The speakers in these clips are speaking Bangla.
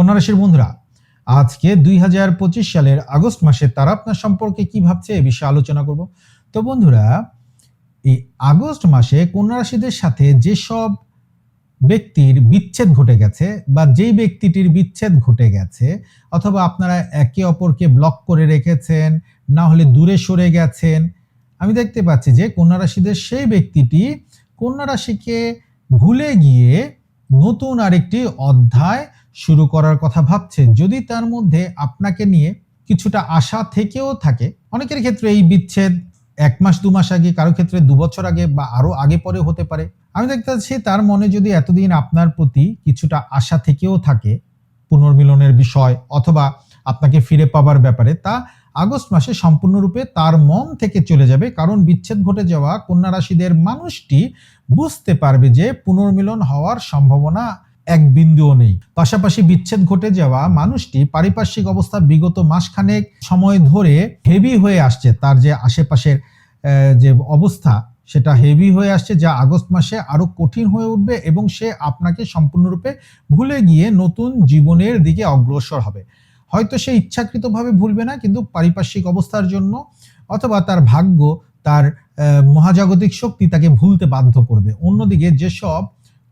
কন্যা রাশির বন্ধুরা, আজকে দুই হাজার পঁচিশ সালের আগস্ট মাসে তারা আপনার সম্পর্কে কি ভাবছে এ বিষয়ে আলোচনা করব। তো বন্ধুরা, এই আগস্ট মাসে কন্যা রাশিদের সাথে যেসব ব্যক্তির বিচ্ছেদ ঘটে গেছে বা যেই ব্যক্তিটির বিচ্ছেদ ঘটে গেছে, অথবা আপনারা একে অপরকে ব্লক করে রেখেছেন, না হলে দূরে সরে গেছেন, আমি দেখতে পাচ্ছি যে কন্যা রাশিদের সেই ব্যক্তিটি কন্যা রাশিকে ভুলে গিয়ে নতুন আরেকটি অধ্যায় শুরু করার কথা ভাবছে যদি তার মধ্যে আপনাকে নিয়ে কিছুটা আশা থেকেও থাকে, অনেকের ক্ষেত্রে এই বিচ্ছেদ এক মাস, দু মাস আগে, কারও ক্ষেত্রে দু বছর আগে বা আরও আগে পরে হতে পারে। আমি দেখতে পাচ্ছি তার মনে যদি এতদিন আপনার প্রতি কিছুটা আশা থেকেও থাকে পুনর্মিলনের বিষয় অথবা আপনাকে ফিরে পাবার ব্যাপারে, তা আগস্ট মাসে সম্পূর্ণরূপে তার মন থেকে চলে যাবে। কারণ বিচ্ছেদ ঘটে যাওয়া কন্যা রাশিদের মানুষটি বুঝতে পারবে যে পুনর্মিলন হওয়ার সম্ভাবনা এক বিন্দুও নেই। পাশাপাশি বিচ্ছেদ ঘটে যাওয়া মানুষটি পারিপার্শ্বিক অবস্থা বিগত মাসখানেক সময় ধরে হেভি হয়ে আসছে। তার যে আশেপাশের যে অবস্থা, সেটা হেভি হয়ে আসছে যা আগস্ট মাসে আরও কঠিন হয়ে উঠবে এবং সে আপনাকে সম্পূর্ণরূপে ভুলে গিয়ে নতুন জীবনের দিকে অগ্রসর হবে। হয়তো সে ইচ্ছাকৃতভাবে ভুলবে না, কিন্তু পারিপার্শ্বিক অবস্থার জন্য অথবা তার ভাগ্য, তার মহাজাগতিক শক্তি তাকে ভুলতে বাধ্য করবে। অন্যদিকে যেসব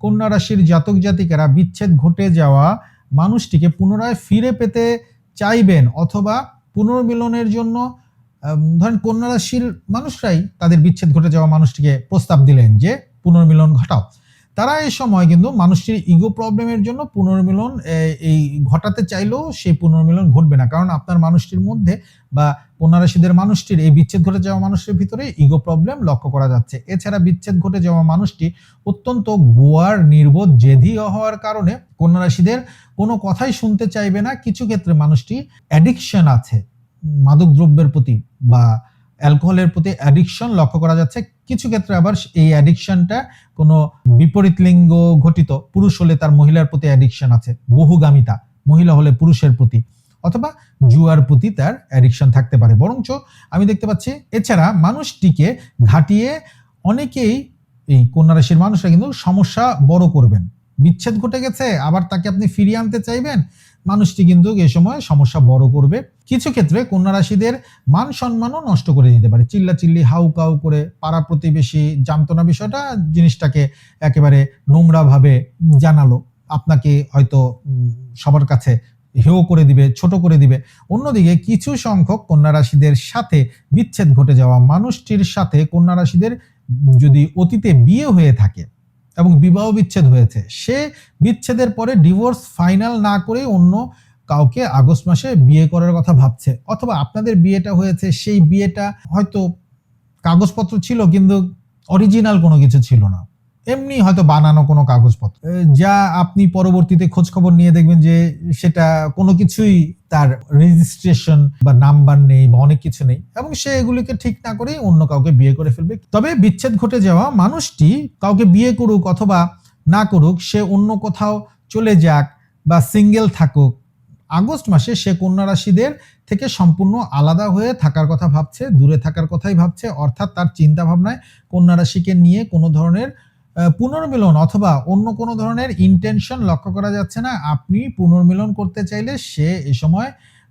কন্যা রাশির জাতক জাতিকারা বিচ্ছেদ ঘটে যাওয়া মানুষটিকে পুনরায় ফিরে পেতে চাইবেন অথবা পুনর্মিলনের জন্য ধরেন কন্যা রাশির মানুষরাই তাদের বিচ্ছেদ ঘটে যাওয়া মানুষটিকে প্রস্তাব দিলেন যে পুনর্মিলন ঘটাও। তারা এই সময় কিন্তু মানুষটির ইগো প্রবলেমের জন্য পুনর্মিলন এই ঘটাতে চাইলেও সেই পুনর্মিলন ঘটবে না। কারণ আপনার মানুষটির মধ্যে বা কন্যা রাশিদের মানুষটির এই বিচ্ছেদ ঘটে যাওয়া মানুষের ভিতরে ইগো প্রবলেম লক্ষ্য করা যাচ্ছে। এছাড়া বিচ্ছেদ ঘটে যাওয়া মানুষটি অত্যন্ত গোয়ার, নির্বোধ, জেদি হওয়ার কারণে কন্যা রাশিদের কোনো কথাই শুনতে চাইবে না। কিছু ক্ষেত্রে মানুষটি অ্যাডিকশন আছে। মাদক দ্রব্যের প্রতি বা অ্যালকোহলের প্রতি অ্যাডিকশন লক্ষ্য করা যাচ্ছে। কিছু ক্ষেত্রে আবার এই অ্যাডিকশনটা কোনো বিপরীত লিঙ্গ ঘটিত, পুরুষ হলে তার মহিলার প্রতি অ্যাডিকশন আছে। বহুগামিতা, মহিলা হলে পুরুষের প্রতি। অথবা জুয়ার প্রতি তার অ্যাডিকশন থাকতে পারে। বরঞ্চ আমি দেখতে পাচ্ছি, এছাড়া মানুষটিকে ঘাটিয়ে অনেকেই এই কন্যা রাশির মানুষরা কিন্তু সমস্যা বড় করবেন। বিচ্ছেদ ঘটে গেছে, আবার তাকে আপনি ফিরিয়ে আনতে চাইবেন। মানুষটি কিন্তু এ সময় সমস্যা বড় করবে। কিছু ক্ষেত্রে কন্যা রাশিদের মান সম্মানও নষ্ট করে দিতে পারে। চিল্লা চিল্লি হাউ কাউ করে পাড়া প্রতিবেশী জানতো না বিষয়টা, জিনিসটাকে একেবারে নোংরা ভাবে জানালো। আপনাকে হয়তো সবার কাছে হেয় করে দিবে, ছোট করে দিবে। অন্যদিকে কিছু সংখ্যক কন্যা রাশিদের সাথে বিচ্ছেদ ঘটে যাওয়া মানুষটির সাথে কন্যা রাশিদের যদি অতীতে বিয়ে হয়ে থাকে এবং বিবাহ বিচ্ছেদ হয়েছে, সে বিচ্ছেদের পরে ডিভোর্স ফাইনাল না করে অন্য কাউকে আগস্ট মাসে বিয়ে করার কথা ভাবছে। অথবা আপনাদের বিয়েটা হয়েছে, সেই বিয়েটা হয়তো কাগজপত্র ছিল কিন্তু অরিজিনাল কোনো কিছু ছিল না। এমনি হয়তো বানানো কোনো কাগজপত্র। যা আপনি পরবর্তীতে খোঁজ খবর নিয়ে দেখবেন যে সেটা কোনো কিছুই তার রেজিস্ট্রেশন বা নাম্বার নেই বা অনেক কিছু নেই এবং সে এগুলিকে ঠিক না করেই অন্য কাউকে বিয়ে করে ফেলবে। তবে বিচ্ছেদ ঘটে যাওয়া মানুষটি কাউকে বিয়ে করুক অথবা না করুক, সে অন্য কোথাও চলে যাক বা সিঙ্গেল থাকুক, আগস্ট মাসে সে কন্যা রাশিদের থেকে সম্পূর্ণ আলাদা হয়ে থাকার কথা ভাবছে, দূরে থাকার কথাই ভাবছে, অর্থাৎ তার চিন্তা ভাবনায় কন্যা রাশিকে নিয়ে কোনো ধরনের পুনর্মিলন অথবা অন্য কোনো ধরনের ইন্টেনশন লক্ষ্য করা যাচ্ছে না। আপনি পুনর্মিলন করতে চাইলে সে এ সময়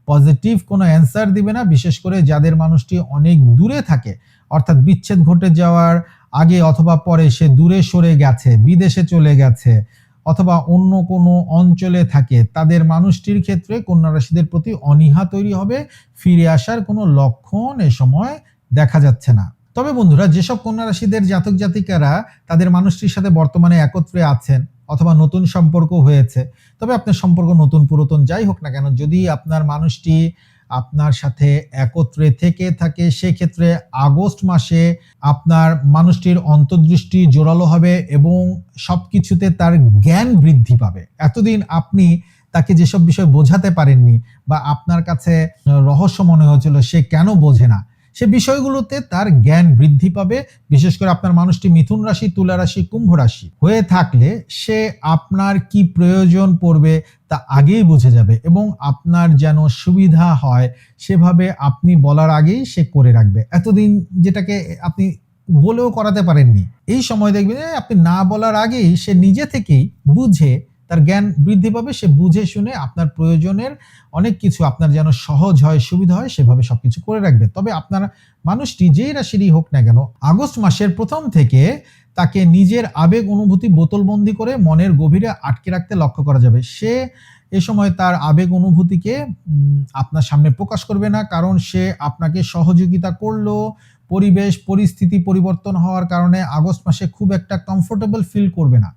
পজিটিভ কোনো অ্যান্সার দিবে না, বিশেষ করে যাদের মানুষটি অনেক দূরে থাকে। অর্থাৎ বিচ্ছেদ ঘটে যাওয়ার আগে অথবা পরে সে দূরে সরে গেছে, বিদেশে চলে গেছে অথবা অন্য কোনো অঞ্চলে থাকে, তাদের মানুষটির ক্ষেত্রে কন্যা রাশিদের প্রতি অনীহা তৈরি হবে, ফিরে আসার কোনো লক্ষণ এ সময় দেখা যাচ্ছে না। তবে বন্ধুরা, যেসব কন্যা রাশিদের জাতক জাতিকারা তাদের মানুষটির সাথে বর্তমানে একত্রে আছেন অথবা নতুন সম্পর্ক হয়েছে, তবে আপনার সম্পর্ক নতুন, পুরাতন যাই হোক না কেন, যদি আপনার মানুষটি আপনার সাথে একত্রে থেকে থাকে, সেক্ষেত্রে আগস্ট মাসে আপনার মানুষটির অন্তর্দৃষ্টি জোরালো হবে এবং সবকিছুতে তার জ্ঞান বৃদ্ধি পাবে। এতদিন আপনি তাকে যেসব বিষয় বোঝাতে পারেননি বা আপনার কাছে রহস্য মনে হয়েছিল, সে কেন বোঝে না? সে বিষয়গুলোতে তার জ্ঞান বৃদ্ধি পাবে, বিশেষ করে আপনার মানুষটি মিথুন রাশি, তুলা রাশি, কুম্ভ রাশি। হয়ে থাকলে সে আপনার কি প্রয়োজন পড়বে তা আগেই বুঝে যাবে এবং আপনার যেন সুবিধা হয় সেভাবে আপনি বলার আগেই সে করে রাখবে। এতদিন যেটাকে আপনি বলেও করাতে পারেননি। এই সময় দেখবেন আপনি না বলার আগেই সে নিজে থেকেই বুঝে তার জ্ঞান বৃদ্ধি পাবে, সে বুঝে শুনে আপনার প্রয়োজনের অনেক কিছু আপনার যেন সহজ হয়, সুবিধা হয়, সেভাবে সবকিছু করে রাখবে। তবে আপনার মানুষটি যেই রাশিরই হোক না কেন, আগস্ট মাসের প্রথম থেকে তাকে নিজের আবেগ, অনুভূতি বোতলবন্দি করে মনের গভীরে আটকে রাখতে লক্ষ্য করা যাবে। সে এ সময় তার আবেগ, অনুভূতিকে আপনার সামনে প্রকাশ করবে না, কারণ সে আপনাকে সহযোগিতা করল, পরিবেশ, পরিস্থিতি পরিবর্তন হওয়ার কারণে আগস্ট মাসে খুব একটা কমফোর্টেবল ফিল করবে না।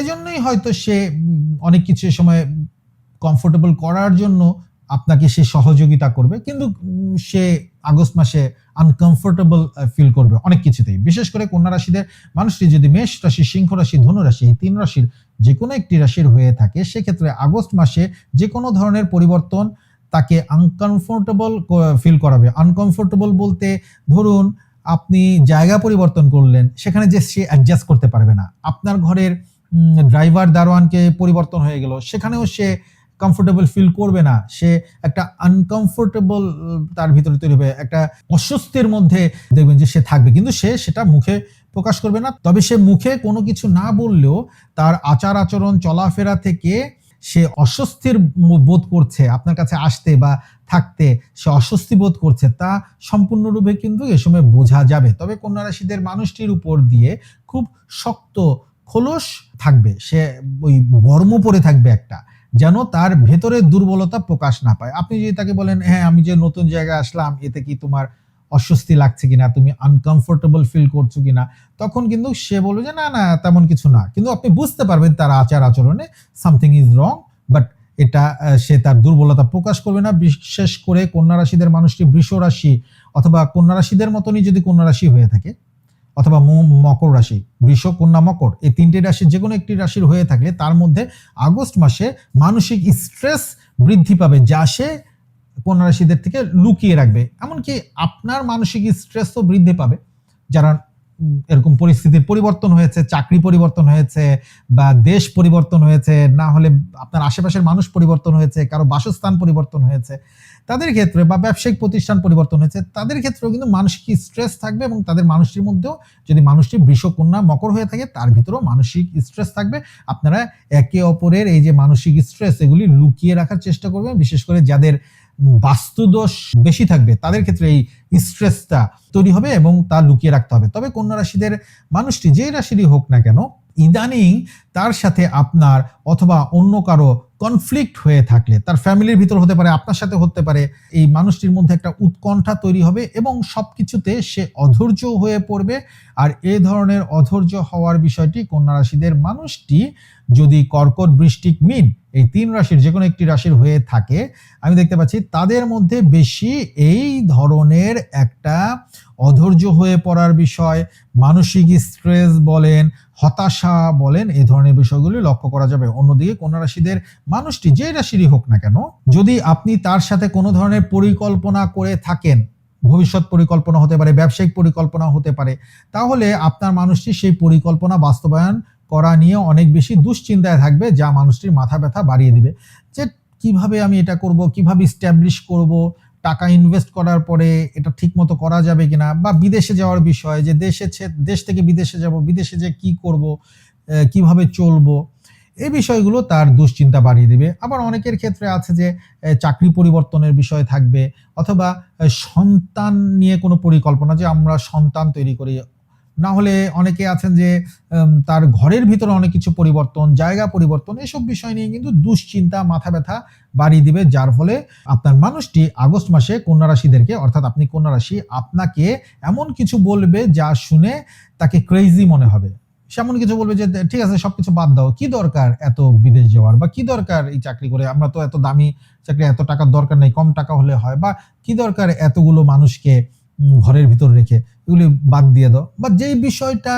এজন্যই হয়তো সে অনেক কিছু সময় কমফোর্টেবল করার জন্য আপনাকে সে সহযোগিতা করবে, কিন্তু সে আগস্ট মাসে আনকমফোর্টেবল ফিল করবে অনেক কিছুতেই। বিশেষ করে কন্যা রাশিদের মানুষটি যদি মেষ রাশি, সিংহ রাশি, ধনু রাশি, এই তিন রাশির যে কোনো একটি রাশির হয়ে থাকে, সেক্ষেত্রে আগস্ট মাসে যে কোনো ধরনের পরিবর্তন তাকে আনকমফোর্টেবল ফিল করাবে। আনকমফোর্টেবল বলতে ধরুন, আপনি জায়গা পরিবর্তন করলেন, সেখানে যে সে অ্যাডজাস্ট করতে পারবে না। আপনার ঘরের ড্রাইভার দারোয়ানকে পরিবর্তন হয়ে গেল। সেখানেও সে কমফোর্টেবল ফিল করবে না। সে একটা আনকমফোর্টেবল তার ভিতরে তৈরি হবে। একটা অস্বস্তির মধ্যে দেখবেন যে সে থাকবে। কিন্তু সে সেটা মুখে প্রকাশ করবে না। তবে সে মুখে কোনো কিছু না বললেও তার আচার আচরণ চলাফেরা থেকে সে অস্বস্তির বোধ করছে। আপনার কাছে আসতে বা থাকতে সে অস্বস্তি বোধ করছে। তা সম্পূর্ণরূপে কিন্তু এ সময় বোঝা যাবে। তবে কন্যা রাশিদের মানুষটির উপর দিয়ে খুব শক্ত, খোলস থাকবে, সে ওই বর্ম পরে থাকবে একটা, যেন তার ভেতরে দুর্বলতা প্রকাশ না পায়। আপনি যদি তাকে বলেন হ্যাঁ আমি যে নতুন জায়গায় আসলাম, এতে কি তোমার অস্বস্তি লাগছে কিনা? তুমি আনকমফোর্টেবল ফিল করছ কিনা? তখন কিন্তু সে বলবে যে, না না, তেমন কিছু না। কিন্তু আপনি বুঝতে পারবেন তার আচার আচরণে সামথিং ইজ রং বাট এটা সে তার দুর্বলতা প্রকাশ করবে না। বিশেষ করে কন্যা রাশিদের মানুষটি বৃষ রাশি অথবা কন্যা রাশিদের মতনই যদি কন্যা রাশি হয়ে থাকে অথবা মকর রাশি বৃষ কন্যা, মকর, এই তিনটি রাশি যে কোনো একটি রাশির হয়ে থাকলে তার মধ্যে আগস্ট মাসে মানসিক স্ট্রেস বৃদ্ধি পাবে, যা সে কন্যা রাশিদের থেকে লুকিয়ে রাখবে। এমনকি আপনার মানসিক স্ট্রেসও বৃদ্ধি পাবে। যারা এরকম পরিস্থিতির পরিবর্তন হয়েছে, চাকরি পরিবর্তন হয়েছে বা দেশ পরিবর্তন হয়েছে, না হলে আপনার আশেপাশের মানুষ পরিবর্তন হয়েছে, কারও বাসস্থান পরিবর্তন হয়েছে তাদের ক্ষেত্রে বা ব্যবসায়িক প্রতিষ্ঠান পরিবর্তন হয়েছে, তাদের ক্ষেত্রেও কিন্তু মানসিক স্ট্রেস থাকবে এবং তাদের মানুষটির মধ্যেও যদি মানুষটি বৃষ কন্যা মকর হয়ে থাকে, তার ভিতরেও মানসিক স্ট্রেস থাকবে। আপনারা একে অপরের এই যে মানসিক স্ট্রেস এগুলি লুকিয়ে রাখার চেষ্টা করবেন, বিশেষ করে যাদের বাস্তুদোষ বেশি থাকবে, তাদের ক্ষেত্রে এই স্ট্রেসটা তৈরি হবে এবং তা লুকিয়ে রাখতে হবে। তবে কন্যা রাশিদের মানুষটি যে রাশিরই হোক না কেন ইদানিং তার সাথে আপনার অথবা অন্য কারও কনফ্লিক্ট হয়ে থাকলে, তার ফ্যামিলির ভিতর হতে পারে, আপনার সাথে হতে পারে, এই মানুষটির মধ্যে একটা উৎকণ্ঠা তৈরি হবে এবং সব কিছুতে সে অধৈর্য হয়ে পড়বে। আর এ ধরনের অধৈর্য হওয়ার বিষয়টি কন্যা রাশিদের মানুষটি যদি কর্কট বৃষ্টিক মিন এই তিন রাশির যে কোনো একটি রাশির হয়ে থাকে, আমি দেখতে পাচ্ছি তাদের মধ্যে বেশি এই ধরনের একটা অধৈর্য হয়ে পড়ার বিষয়, মানসিক স্ট্রেস বলেন, হতাশা বলেন এই ধরনের বিষয়গুলি লক্ষ্য করা যাবে। অন্যদিকে কন্যা রাশিদের মানুষটি যে রাশিরই হোক না কেন, যদি আপনি তার সাথে কোনো ধরনের পরিকল্পনা করে থাকেন, ভবিষ্যৎ পরিকল্পনা হতে পারে, ব্যবসায়িক পরিকল্পনা হতে পারে, তাহলে আপনার মানুষটি সেই পরিকল্পনা বাস্তবায়ন করা নিয়ে অনেক বেশি দুশ্চিন্তায় থাকবে, যা মানুষটির মাথা ব্যথা বাড়িয়ে দিবে। যে কীভাবে আমি এটা করব, কীভাবে স্ট্যাবলিশ করব, টাকা ইনভেস্ট করার পরে এটা ঠিক মতো করা যাবে কিনা, বা বিদেশে যাওয়ার বিষয়, যে দেশে দেশ থেকে বিদেশে যাব, বিদেশে যে কি করব কীভাবে চলবো এই বিষয়গুলো তার দুশ্চিন্তা বাড়িয়ে দিবে। আবার অনেকের ক্ষেত্রে আছে যে চাকরি পরিবর্তনের বিষয় থাকবে, অথবা সন্তান নিয়ে কোনো পরিকল্পনা, যে আমরা সন্তান তৈরি করি না হলে অনেকে আছেন যে তার ঘরের ভিতরে অনেক কিছু পরিবর্তন, জায়গা পরিবর্তন, এসব বিষয় নিয়ে কিন্তু দুশ্চিন্তা, মাথা ব্যথা বাড়িয়ে দিবে। যার ফলে আপনার মানুষটি আগস্ট মাসে কন্যা রাশিদেরকে, অর্থাৎ আপনি কন্যা রাশি, আপনাকে এমন কিছু বলবে যা শুনে তাকে ক্রেজি মনে হবে। সেমন কিছু বলবে যে, ঠিক আছে, সবকিছু বাদ দাও। কি দরকার এত বিদেশ যাওয়ার? বা কি দরকার এই চাকরি করে? আমরা তো এত দামি চাকরি, এত টাকার দরকার নেই। কম টাকা হলে হয়। বা কি দরকার এতগুলো মানুষকে ঘরের ভিতর রেখে? এগুলি বাদ দিয়ে দাও। বা যেই বিষয়টা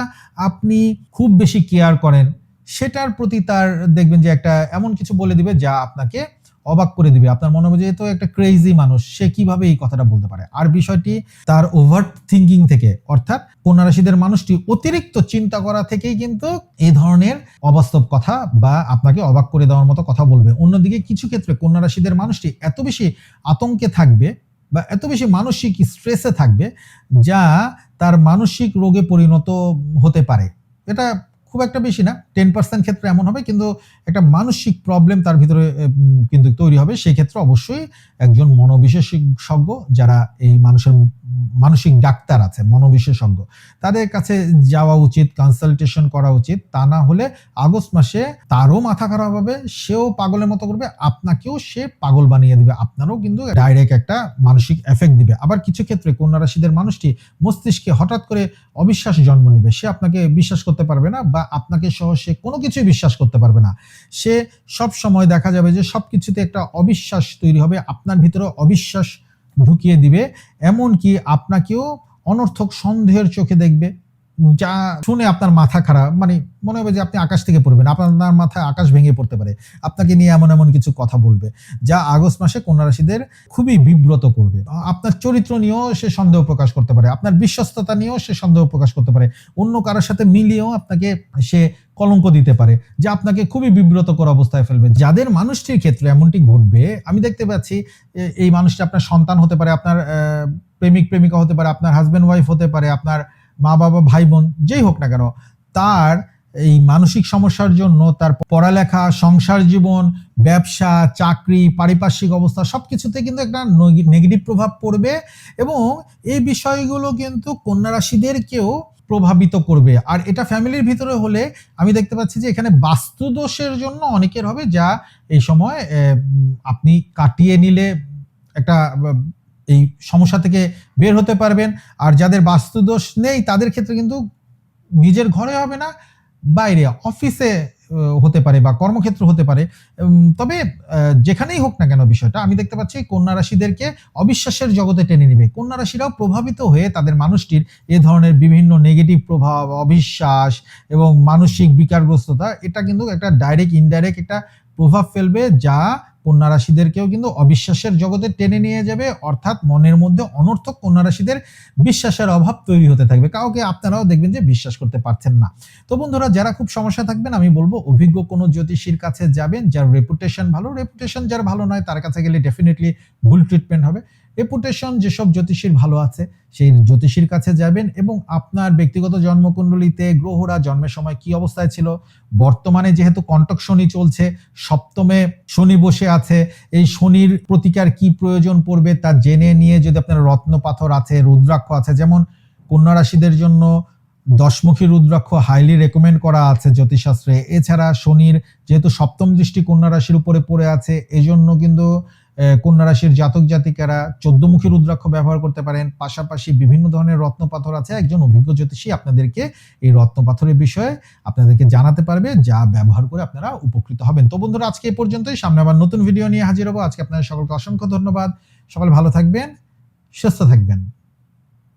আপনি খুব বেশি কেয়ার করেন, সেটার প্রতি তার দেখবেন যে একটা এমন কিছু বলে দিবে যা আপনাকে অবাক করে দিবে। আপনার মনে হবে যে তো একটা ক্রেজি মানুষ, সে কীভাবে এই কথাটা বলতে পারে? আর বিষয়টি তার ওভার থিঙ্কিং থেকে, অর্থাৎ কন্যা রাশিদের মানুষটি অতিরিক্ত চিন্তা করা থেকেই কিন্তু এই ধরনের অবাস্তব কথা বা আপনাকে অবাক করে দেওয়ার মতো কথা বলবে। অন্যদিকে কিছু ক্ষেত্রে কন্যা রাশিদের মানুষটি এত বেশি আতঙ্কে থাকবে বা এত বেশি মানসিক স্ট্রেসে থাকবে যা তার মানসিক রোগে পরিণত হতে পারে। এটা খুব একটা বেশি না টেন পার্সেন্ট ক্ষেত্রে এমন হবে, কিন্তু একটা মানসিক প্রবলেম তার ভিতরে কিন্তু তৈরি হবে। সেই ক্ষেত্রে অবশ্যই একজন মনোবিশেষজ্ঞ যারা এই মানুষের মানসিক ডাক্তার আছে, মনোবিশেষজ্ঞ। তাদের কাছে যাওয়া উচিত কনসালটেশন করা উচিত। তা না হলে আগস্ট মাসে তারও মাথা খারাপ হবে, সেও পাগলের মতো করবে, আপনাকেও সে পাগল বানিয়ে দিবে। আপনারও কিন্তু ডাইরেক্ট একটা মানসিক এফেক্ট দিবে। আবার কিছু ক্ষেত্রে কন্যা রাশিদের মানুষটি মস্তিষ্কে হঠাৎ করে অবিশ্বাস জন্ম নিবে। সে আপনাকে বিশ্বাস করতে পারবে না বা আপনাকে সহ সে কোনো কিছুই বিশ্বাস করতে পারবে না। সে সব সময় দেখা যাবে যে সব কিছুতে একটা অবিশ্বাস তৈরি হবে, আপনার ভিতরে অবিশ্বাস ঢুকিয়ে দিবে এমনকি আপনাকেও অনর্থক সন্দেহের চোখে দেখবে। যা শুনে আপনার মাথা খারাপ মানে মনে হবে যে আপনি আকাশ থেকে পড়বেন, আপনার মাথায় আকাশ ভেঙে পড়তে পারে। আপনাকে নিয়ে এমন এমন কিছু কথা বলবে, যা আগস্ট মাসে কন্যা রাশিদের খুবই বিব্রত করবে। আপনার চরিত্র নিয়েও সে সন্দেহ প্রকাশ করতে পারে, আপনার বিশ্বস্ততা নিয়েও সে সন্দেহ প্রকাশ করতে পারে। অন্য কারোর সাথে মিলিয়েও আপনাকে সে কলঙ্ক দিতে পারে, যা আপনাকে খুবই বিব্রতকর অবস্থায় ফেলবে। যাদের মানুষটির ক্ষেত্রে এমনটি ঘটবে, আমি দেখতে পাচ্ছি এই মানুষটি আপনার সন্তান হতে পারে, আপনার প্রেমিক, প্রেমিকা হতে পারে, আপনার হাজব্যান্ড ওয়াইফ হতে পারে, আপনার বাবা, ভাই বোন, যেই হোক না কেন, তার এই মানসিক সমস্যার জন্য, তার পড়ালেখা, সংসার জীবন, ব্যবসা, চাকরি, পারিপার্শ্বিক অবস্থা সব কিছুতে কিন্তু একটা নেগেটিভ প্রভাব পড়বে এবং এই বিষয়গুলো কিন্তু কন্যা রাশিদেরকেও প্রভাবিত করবে। আর এটা ফ্যামিলির ভিতরে হলে আমি দেখতে পাচ্ছি যে, এখানে বাস্তু দোষের জন্য অনেকের হবে যা এই সময় আপনি কাটিয়ে নিলে একটা এই সমস্যা থেকে বের হতে পারবেন। আর যাদের বাস্তু দোষ নেই, তাদের ক্ষেত্রে কিন্তু নিজের ঘরে হবে না, বাইরে, অফিসে হতে পারে বা কর্মক্ষেত্র হতে পারে। তবে যেখানেই হোক না কেন বিষয়টা, আমি দেখতে পাচ্ছি কন্যা রাশিদেরকে অবিশ্বাসের জগতে টেনে নিবে। কন্যা রাশিরাও প্রভাবিত হয়ে তাদের মানুষটির এ ধরনের বিভিন্ন নেগেটিভ প্রভাব, অবিশ্বাস এবং মানসিক বিকারগ্রস্ততা, এটা কিন্তু একটা ডাইরেক্ট ইনডাইরেক্ট একটা প্রভাব ফেলবে যা কন্যা রাশিদেরকেও কিন্তু অবিশ্বাসের জগতে টেনে নিয়ে যাবে, অর্থাৎ মনের মধ্যে অনর্থক কন্যা রাশিদের বিশ্বাসের অভাব তৈরি হতে থাকবে। কাউকে আপনারাও দেখবেন যে বিশ্বাস করতে পারছেন না। তো বন্ধুরা, যারা খুব সমস্যা থাকবেন, আমি বলব অভিজ্ঞ কোনো জ্যোতিষীর কাছে যাবেন, যার রেপুটেশন ভালো। রেপুটেশন যার ভালো নয়, তার কাছে গেলে ডেফিনেটলি ভুল ট্রিটমেন্ট হবে। রেপুটেশন যেসব জ্যোতিষীর ভালো আছে, সেই জ্যোতিষীর কাছে যাবেন এবং আপনার ব্যক্তিগত জন্মকুণ্ডলিতে গ্রহরা জন্মের সময় কি অবস্থায় ছিল, বর্তমানে যেহেতু কণ্টক শনি চলছে, সপ্তমে শনি বসে আছে, এই শনির প্রতিকার কি প্রয়োজন পড়বে তা জেনে নিয়ে যদি আপনার রত্ন পাথর আছে, রুদ্রাক্ষ আছে, যেমন কন্যা রাশিদের জন্য দশমুখী রুদ্রাক্ষ হাইলি রেকমেন্ড করা আছে জ্যোতিষশাস্ত্রে। এছাড়া শনির যেহেতু সপ্তম দৃষ্টি কন্যা রাশির উপরে পড়ে আছে, এজন্য কিন্তু কন্যা রাশির জাতক জাতিকারা চোদ্দমুখী রুদ্রাক্ষ ব্যবহার করতে পারেন। পাশাপাশি বিভিন্ন ধরনের রত্ন পাথর আছে। একজন অভিজ্ঞ জ্যোতিষী আপনাদেরকে এই রত্ন পাথরের বিষয়ে আপনাদেরকে জানাতে পারবে, যা ব্যবহার করে আপনারা উপকৃত হবেন। তো বন্ধুরা, আজকে এই পর্যন্তই। সামনে আবার নতুন ভিডিও নিয়ে হাজির হব। আজকে আপনাদের সকলকে অসংখ্য ধন্যবাদ। সকল ভালো থাকবেন, সুস্থ থাকবেন।